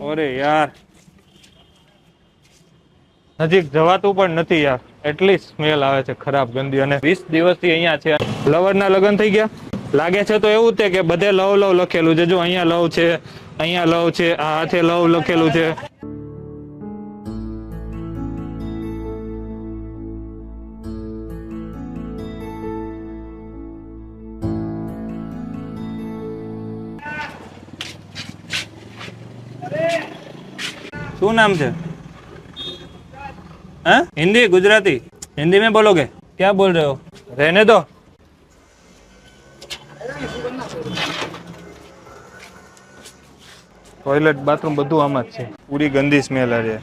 ઓરે યાર. નજીક જવાતું પણ નથી યાર. એટલી સ્મેલ આવે છે ખરાબ ગંદી અને વીસ દિવસથી અહીંયા છે. લવરના લગ્ન થઈ ગયા. લાગે છે તો એવું તે કે બધે લવ લવ લખેલું છે. જો અહીંયા લવ છે, અહીંયા લવ છે, આ હાથે લવ લખેલું છે. શું नाम છે हाँ हिंदी गुजराती हिंदी में बोलोगे क्या बोल रहे हो रहने दो टॉयलेट बाथरूम બધું આમાં જ છે પૂરી ગંદી સ્મેલ आ रही है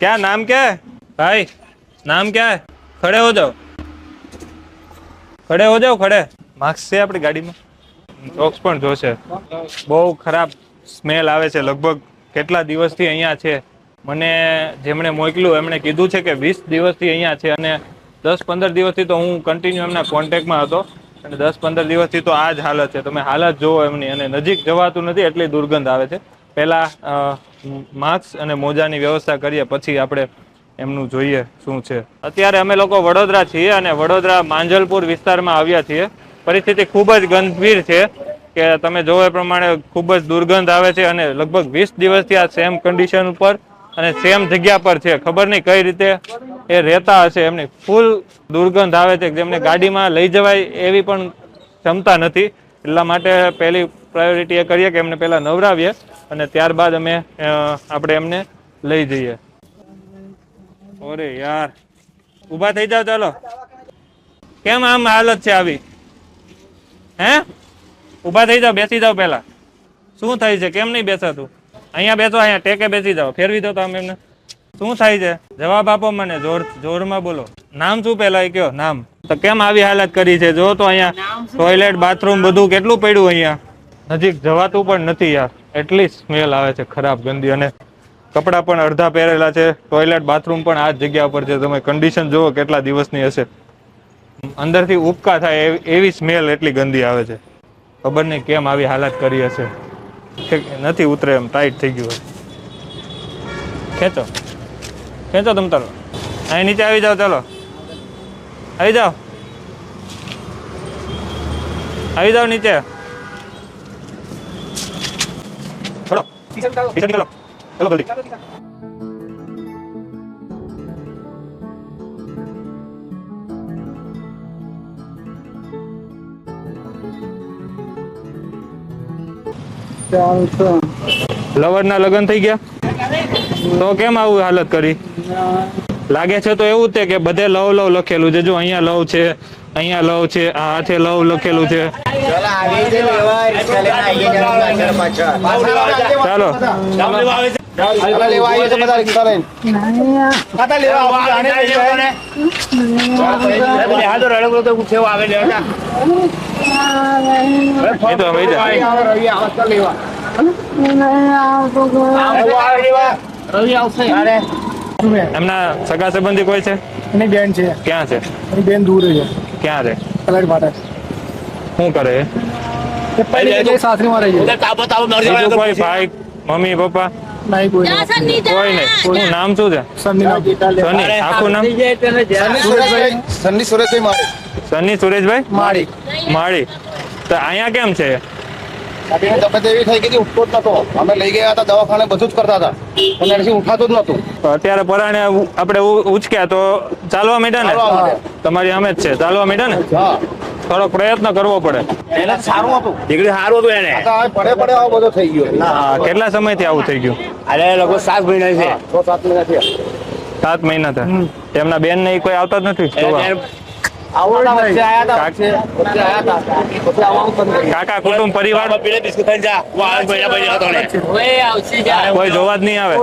क्या नाम क्या है भाई नाम क्या है खड़े हो जाओ ખડે હો જાઓ ખડે માર્ક્સ છે આપણી ગાડીમાં ચોક્સ પણ જોશે બહુ ખરાબ સ્મેલ આવે છે લગભગ કેટલા દિવસથી અહીંયા છે? મને જેમણે મોકલ્યું, એમણે કીધું છે કે વીસ દિવસથી અહીંયા છે અને દસ પંદર દિવસથી તો હું કન્ટિન્યુ એમના કોન્ટેક્ટમાં હતો. અને દસ પંદર દિવસથી તો આ જ હાલત છે. તમે હાલત જુઓ એમની. અને નજીક જવાતું નથી, એટલી દુર્ગંધ આવે છે. પહેલાં માસ્ક અને મોજાની વ્યવસ્થા કરીએ, પછી આપણે એમનું જોઈએ શું છે. અત્યારે અમે લોકો વડોદરા છીએ અને વડોદરા માંજલપુર વિસ્તારમાં આવ્યા છીએ. પરિસ્થિતિ ખૂબ જ ગંભીર છે. કે તમે જોવા પ્રમાણે ખૂબ જ દુર્ગંધ આવે છે અને લગભગ વીસ દિવસથી આ સેમ કન્ડિશન ઉપર અને સેમ જગ્યા પર છે. ખબર નહીં કઈ રીતે એ રહેતા હશે. એમની ફૂલ દુર્ગંધ આવે છે. જેમને ગાડીમાં લઈ જવાય એવી પણ ક્ષમતા નથી. એટલા માટે પહેલી પ્રાયોરિટી એ કરીએ કે એમને પહેલાં નવરાવીએ અને ત્યારબાદ અમે આપણે એમને લઈ જઈએ. ઓરે યાર. ઊભા થઈ જાઓ, ચાલો. કેમ આમ હાલત છે આવી? હે? ઊભા થઈ જાઓ બેસી જાઓ પહેલા. શું થાય છે? કેમ નહીં બેસાતું? અહીંયા બેસો અહીંયા ટેકે બેસી જાઓ. ફેરવી દો તમે એમને. શું થાય છે? જવાબ આપો મને જોર જોરમાં બોલો. નામ શું પહેલા એ કયો? નામ. તો કેમ આવી હાલત કરી છે? જો તો અહીંયા ટોયલેટ બાથરૂમ બધું કેટલું પડ્યું અહીંયા? નજીક જવાતું પણ નથી યાર. એટલી સ્મેલ આવે છે ખરાબ ગંદી. અને કપડાં પણ અડધા પહેરેલા છે. ટોયલેટ બાથરૂમ પણ આ જ જગ્યા પર છે. તમે કન્ડિશન જુઓ કેટલા દિવસની હશે. અંદરથી ઉપકા થાય એવી સ્મેલ એટલી ગંદી આવે છે. ખબર નહીં કેમ આવી હાલત કરી હશે. નથી ઉતરે એમ ટાઈટ થઈ ગયું હોય. ખેંચો. ખેંચો તમ તારો. અહીં નીચે આવી જાઓ ચાલો. આવી જાઓ. આવી જાઓ નીચે. ચલો. નીકળો. ચલો જલ્દી. લવરના લગ્ન થઈ ગયા? તો કેમ આવું હાલત કરી? લાગે છે તો એવું તે કે બધે લવ લવ લખેલું છે. જો અહીંયા લવ છે અહીંયા લવ છે આ હાથે લવ લખેલું છે. ચાલો એ તો. એમના સગા સંબંધી કોઈ છે? એની બેન છે. ક્યાં છે? એની બેન દૂર છે. ક્યાં છે? કલર માટે. શું કરે સાસરી માં રહી જાય કોઈ ભાઈ મમ્મી પપ્પા? નહીં કોઈ નહીં. કોઈ નહીં. શું નામ શું છે? સન્ની સની આખું નામ? સુરેશભાઈ. સન્ની સુરેશભાઈ મારી સની સુરેશભાઈ? માળી. માળી. તો અહીંયા કેમ છે? સાબીની તબિયત એવી થઈ ગઈ ઉઠતો જ નતો. અમે લઈ ગયા હતા દવાખાને બધું જ કરતા હતા. પણ એનાથી ઉઠાતું જ નતું અત્યારે પરાણે આપણે ઉચક્યા તો ચાલવા માંડ્યા ને? તમારી અમે જ છે. ચાલવા માંડ્યા ને? હા. થોડોક પ્રયત્ન કરવો પડે. પહેલા સારું હતું. દીકરી સારું હતું એને. પડે પડે આવો બધો થઈ ગયો. હા, કેટલા સમયથી આવું થઈ ગયું? અરે લગભગ સાત મહિના છે. છ સાત મહિના થયા. સાત મહિના થયા. તેમના બેન ને કોઈ આવતા જ નથી? કાક- કુટુંબ પરિવાર? કોઈ જોવા જ નહીં આવે.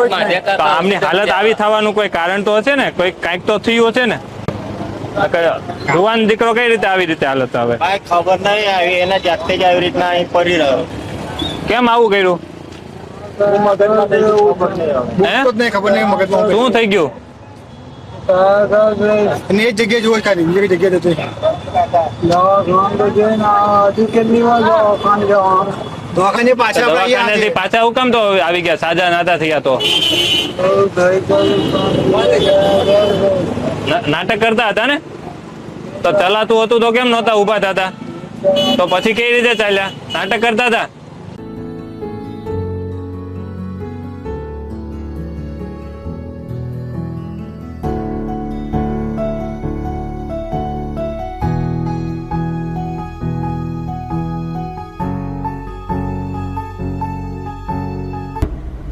આમની હાલત આવી થવાનું કોઈ કારણ તો હશે ને? કોઈ કંઈક તો થયું હશે ને? આ દીકરો કઈ રીતે આવી રીતે હાલત આવે? ભાઈ ખબર નહીં આવી એને જાતે જ આવી રીતના અહીં પડી રહ્યો. કેમ આવું કર્યું? હે? તો જ નહીં ખબર નહીં મગજમાં શું થઈ ગયું? એની એક જગ્યાએ જોઈ ખાલી બીજી જગ્યાએ જતો દવાખાને પાછા હું કામ તો આવી ગયા સાજા નાતા થયા તો. નાટક કરતા હતા ને? તો ચલાતું હતું તો કેમ નહોતા ઊભા થતા? તો પછી કેવી રીતે ચાલ્યા? નાટક કરતા હતા?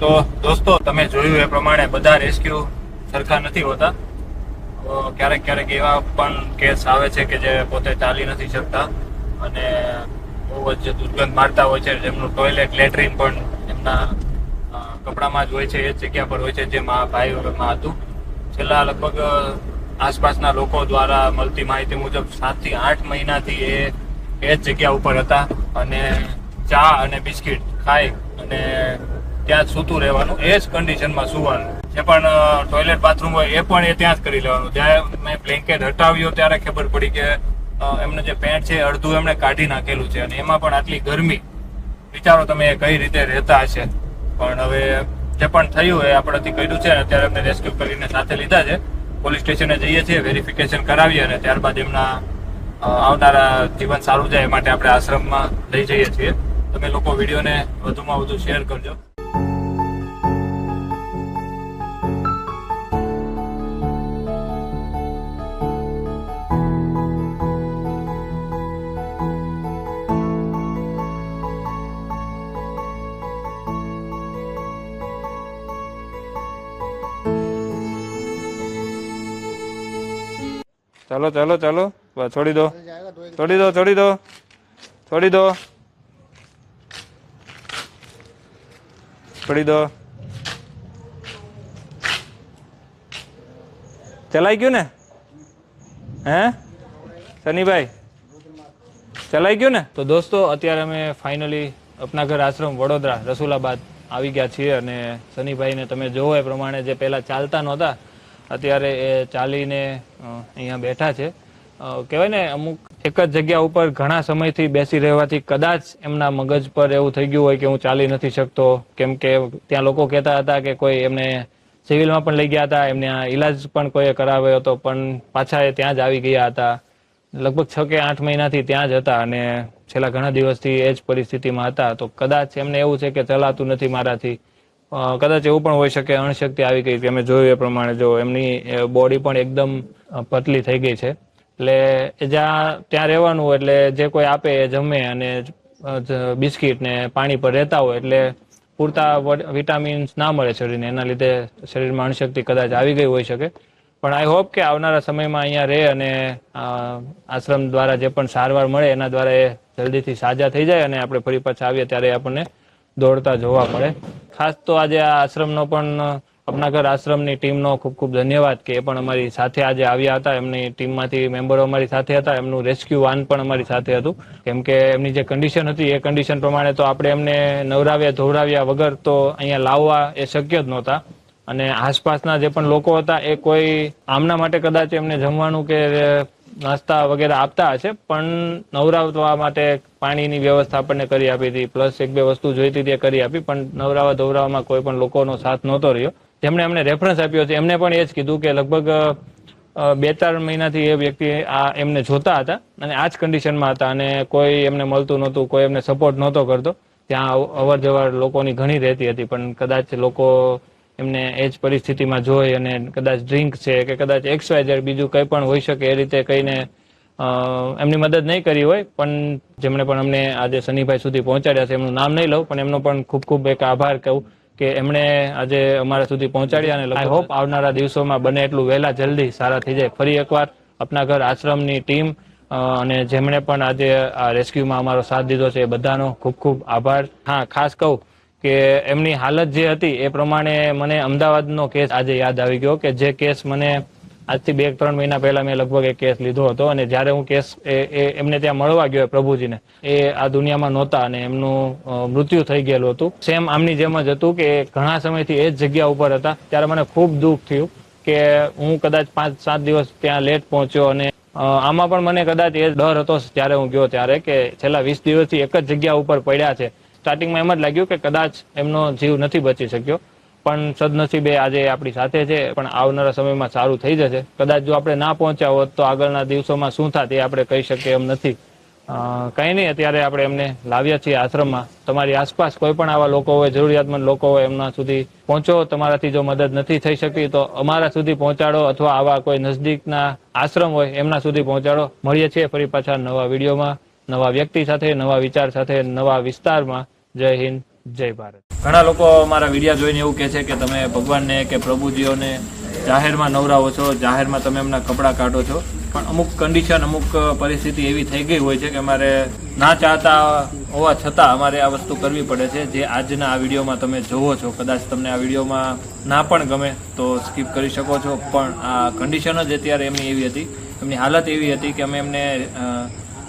તો દોસ્તો, તમે જોયું એ પ્રમાણે બધા રેસ્ક્યુ સરખા નથી હોતા. ક્યારેક ક્યારેક એવા પણ કેસ આવે છે કે જે પોતે ચાલી નથી શકતા અને બહુ જ દુર્ગંધ મારતા હોય છે. જેમનું ટોયલેટ લેટ્રિન પણ એમના કપડામાં જ હોય છે. એ જગ્યા પર હોય છે જે મા ભાઈઓમાં હતું. છેલ્લા લગભગ આસપાસના લોકો દ્વારા મળતી માહિતી મુજબ સાતથી આઠ મહિનાથી એ એ જ જગ્યા ઉપર હતા અને ચા અને બિસ્કિટ ખાઈ અને ત્યાં સૂતું રહેવાનું. એ જ કન્ડિશનમાં સુવાનું. જે પણ ટોયલેટ બાથરૂમ હોય એ પણ એ ત્યાં જ કરી લેવાનું. જ્યારે મેં બ્લેન્કેટ હટાવ્યો ત્યારે ખબર પડી કે એમને જે પેન્ટ છે અડધું એમણે કાઢી નાખેલું છે અને એમાં પણ આટલી ગરમી. વિચારો તમે એ કઈ રીતે રહેતા હશે. પણ હવે જે પણ થયું એ આપણેથી કર્યું છે અત્યારે એમને રેસ્ક્યુ કરીને સાથે લીધા છે. પોલીસ સ્ટેશને જઈએ છીએ વેરિફિકેશન કરાવીએ અને ત્યારબાદ એમના આવનારા જીવન સારું જાય એ માટે આપણે આશ્રમમાં લઈ જઈએ છીએ. તમે લોકો વિડીયોને વધુમાં વધુ શેર કરજો. ચાલો ચાલો બસ છોડી દો. છોડી દો છોડી દો. છોડી દો. છોડી દો. ચલાઈ ગયું ને? હે? સનીભાઈ ચલાઈ ગયું ને? તો દોસ્તો, અત્યારે અમે ફાઇનલી અપનાઘર આશ્રમ વડોદરા રસુલાબાદ આવી ગયા છીએ અને સનીભાઈને તમે જોવો એ પ્રમાણે જે પહેલાં ચાલતા નહોતા અત્યારે એ ચાલીને અહીંયા બેઠા છે. કહેવાય ને, અમુક એક જ જગ્યા ઉપર ઘણા સમયથી બેસી રહેવાથી કદાચ એમના મગજ પર એવું થઈ ગયું હોય કે હું ચાલી નથી શકતો. કેમ કે ત્યાં લોકો કહેતા હતા કે કોઈ એમને સિવિલમાં પણ લઈ ગયા હતા, એમને ઈલાજ પણ કોઈએ કરાવ્યો હતો, પણ પાછા એ ત્યાં જ આવી ગયા હતા. લગભગ છ કે આઠ મહિનાથી ત્યાં જ હતા અને છેલ્લા ઘણા દિવસથી એ જ પરિસ્થિતિમાં હતા. તો કદાચ એમને એવું છે કે ચલાતું નથી મારાથી. કદાચ એવું પણ હોઈ શકે, અણશક્તિ આવી ગઈ કે અમે જોયું એ પ્રમાણે જો એમની બોડી પણ એકદમ પતલી થઈ ગઈ છે. એટલે જ્યાં ત્યાં રહેવાનું એટલે જે કોઈ આપે એ જમે અને બિસ્કિટ ને પાણી પર રહેતા હોય, એટલે પૂરતા વિટામિન્સ ના મળે શરીરને. એના લીધે શરીરમાં અણશક્તિ કદાચ આવી ગઈ હોઈ શકે. પણ આઈ હોપ કે આવનારા સમયમાં અહીંયા રહે અને આશ્રમ દ્વારા જે પણ સારવાર મળે, એના દ્વારા એ જલ્દીથી સાજા થઈ જાય અને આપણે ફરી પાછા આવીએ ત્યારે આપણને દોડતા જોવા મળે. ખાસ તો આજે આ આશ્રમનો પણ અપનાઘર આશ્રમની ટીમનો ખૂબ ખૂબ ધન્યવાદ કે એ પણ અમારી સાથે આજે આવ્યા હતા. એમની ટીમમાંથી મેમ્બરો અમારી સાથે હતા. એમનું રેસ્ક્યુ વાન પણ અમારી સાથે હતું. કેમ કે એમની જે કન્ડિશન હતી, એ કન્ડિશન પ્રમાણે તો આપણે એમને નવરાવ્યા, ધોવરાવ્યા વગર તો અહીંયા લાવવા એ શક્ય જ નહોતા. અને આસપાસના જે પણ લોકો હતા, એ કોઈ આમના માટે કદાચ એમને જમવાનું કે નાસ્તા વગેરે આપતા હશે. પણ નવરાવવા માટે પાણીની વ્યવસ્થા આપણને કરી આપી હતી. પ્લસ એક બે વસ્તુ જોઈતી હતી કરી આપી, પણ નવરાવા ધોવરાવામાં કોઈ પણ લોકોનો સાથ નહોતો રહ્યો. જેમણે અમને રેફરન્સ આપ્યો છે, એમને પણ એ જ કીધું કે લગભગ બે ચાર મહિનાથી એ વ્યક્તિ આ એમને જોતા હતા અને આ જ કન્ડિશનમાં હતા અને કોઈ એમને મળતું નહોતું, કોઈ એમને સપોર્ટ નહોતો કરતો. ત્યાં અવ- અવર જવર લોકોની ઘણી રહેતી હતી, પણ કદાચ લોકો એમને એ જ પરિસ્થિતિમાં જોઈ અને કદાચ ડ્રિંક છે કે કદાચ એક્સ વાય બીજું કંઈ પણ હોઈ શકે એ રીતે કહીને એમની મદદ નહીં કરી હોય, પણ જેમણે પણ અમને આજે શનિભાઈ સુધી પહોંચાડ્યા છે, એમનું નામ નહીં લઉં, પણ એમનો પણ ખૂબ ખૂબ એક આભાર કહું કે એમણે આજે અમારા સુધી પહોંચાડ્યા અને આઈ હોપ આવનારા દિવસોમાં બને એટલું વહેલા જલ્દી સારા થઈ જાય. ફરી એકવાર અપના ઘર આશ્રમની ટીમ અને જેમણે પણ આજે આ રેસ્ક્યુમાં અમારો સાથ દીધો છે, એ બધાનો ખૂબ ખૂબ આભાર. હા, ખાસ કહું કે એમની હાલત જે હતી, એ પ્રમાણે મને અમદાવાદનો કેસ આજે યાદ આવી ગયો કે જે કેસ મને આજથી બે, ત્રણ મહિના પહેલા મેં લગભગ એ કેસ લીધો હતો અને જ્યારે હું કેસ એ એમને ત્યાં મળવા ગયો પ્રભુજીને, એ આ દુનિયામાં નહોતા અને એમનું મૃત્યુ થઈ ગયેલું હતું. સેમ આમની જેમ જ હતું કે ઘણા સમયથી એ જ જગ્યા ઉપર હતા. ત્યારે મને ખૂબ દુઃખ થયું કે હું કદાચ પાંચ, સાત દિવસ ત્યાં લેટ પહોંચ્યો અને આમાં પણ મને કદાચ એ ડર હતો જ્યારે હું ગયો ત્યારે કે છેલ્લા વીસ દિવસથી એક જ જગ્યા ઉપર પડ્યા છે. સ્ટાર્ટિંગમાં એમ જ લાગ્યું કે કદાચ એમનો જીવ નથી બચી શક્યો. પણ સદનસીબે આજે આપણી સાથે છે, પણ આવનારા સમયમાં સારું થઈ જશે. કદાચ જો આપણે ના પહોંચ્યા હોત, તો આગળના દિવસોમાં શું થાત એ આપણે કહી શકીએ એમ નથી. કંઈ નહીં, અત્યારે આપણે એમને લાવ્યા છીએ આશ્રમમાં. તમારી આસપાસ કોઈ પણ આવા લોકો હોય, જરૂરિયાતમંદ લોકો હોય, એમના સુધી પહોંચો. તમારાથી જો મદદ નથી થઈ શકી, તો અમારા સુધી પહોંચાડો અથવા આવા કોઈ નજદીકના આશ્રમ હોય, એમના સુધી પહોંચાડો. મળીએ છીએ ફરી પાછા નવા વિડીયોમાં. નવા વ્યક્તિ સાથે, નવા વિચાર સાથે, નવા વિસ્તારમાં. જય હિન્દ. જય ભારત. ઘણા લોકો મારા વિડીયા જોઈને એવું કહે છે કે તમે ભગવાનને કે પ્રભુજીઓને જાહેરમાં નવરાવો છો, જાહેરમાં તમે એમના કપડાં કાઢો છો. પણ અમુક કન્ડિશન અમુક પરિસ્થિતિ એવી થઈ ગઈ હોય છે કે અમારે ના ચાહતા હોવા છતાં અમારે આ વસ્તુ કરવી પડે છે. જે આજના આ વિડીયોમાં તમે જોવો છો, કદાચ તમને આ વિડીયોમાં ના પણ ગમે તો સ્કીપ કરી શકો છો. પણ આ કન્ડિશન જ અત્યારે એમની એવી હતી. એમની હાલત એવી હતી કે અમે એમને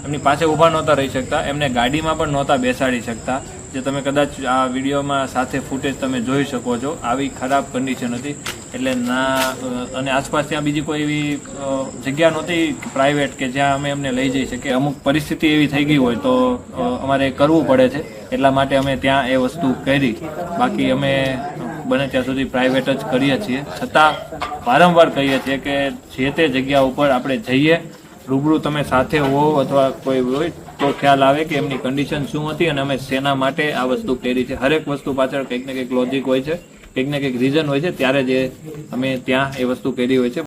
એમની પાસે ઊભા નહોતા રહી શકતા. એમને ગાડીમાં પણ નહોતા બેસાડી શકતા. જે તમે કદાચ આ વિડીયોમાં સાથે ફૂટેજ તમે જોઈ શકો છો. આવી ખરાબ કન્ડિશન હતી. એટલે ના અને આસપાસ ત્યાં બીજી કોઈ એવી જગ્યા નહોતી પ્રાઇવેટ કે જ્યાં અમે એમને લઈ જઈ શકીએ. અમુક પરિસ્થિતિ એવી થઈ ગઈ હોય તો અમારે કરવું પડે છે. એટલા માટે અમે ત્યાં એ વસ્તુ કરી. બાકી અમે બને ત્યાં સુધી પ્રાઇવેટ જ કરીએ છીએ. છતાં વારંવાર કહીએ છીએ કે જે તે જગ્યા ઉપર આપણે જઈએ, રૂબરૂ તમે સાથે હોવ અથવા કોઈ હોય તો ખ્યાલ આવે કે એમની કન્ડિશન શું હતી અને અમે શેના માટે આ વસ્તુ કરી છે? હરેક વસ્તુ પાછળ કંઈક ને કંઈક લોજિક હોય છે, કંઈક ને કંઈક રીઝન હોય છે, ત્યારે જે અમે ત્યાં એ વસ્તુ કરી હોય છે.